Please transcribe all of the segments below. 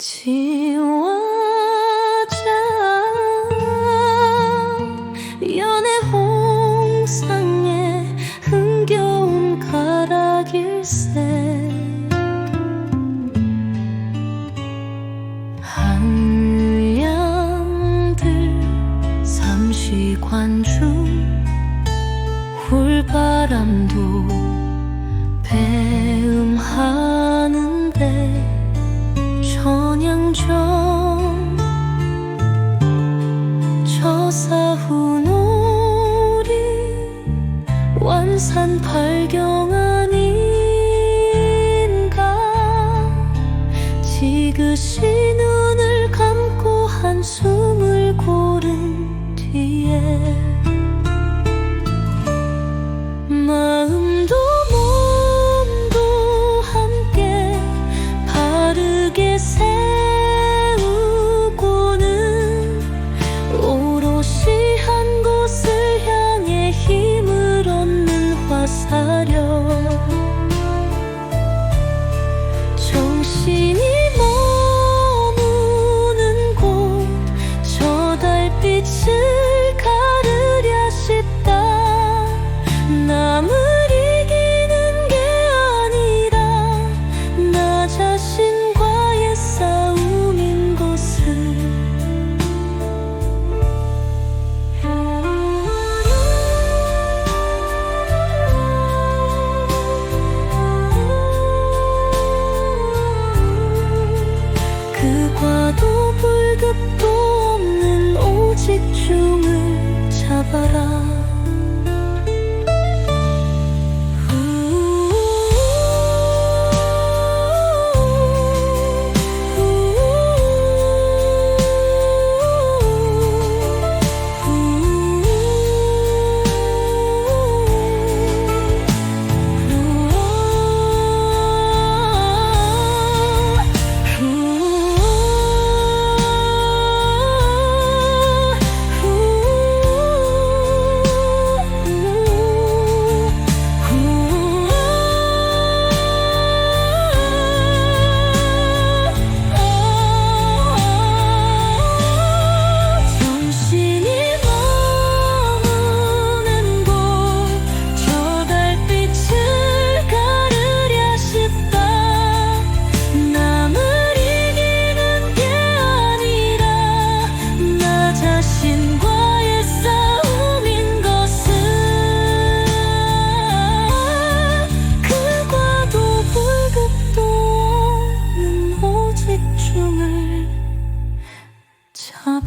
지워져 연애 홍상에 흥겨운 가락일세. 한량들 삼시관중 홀바람도 배음하는데 천양정 저사후놀이 완산 발경 아닌가? 지그시 눈을 감고 한숨을 고른 뒤에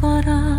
바람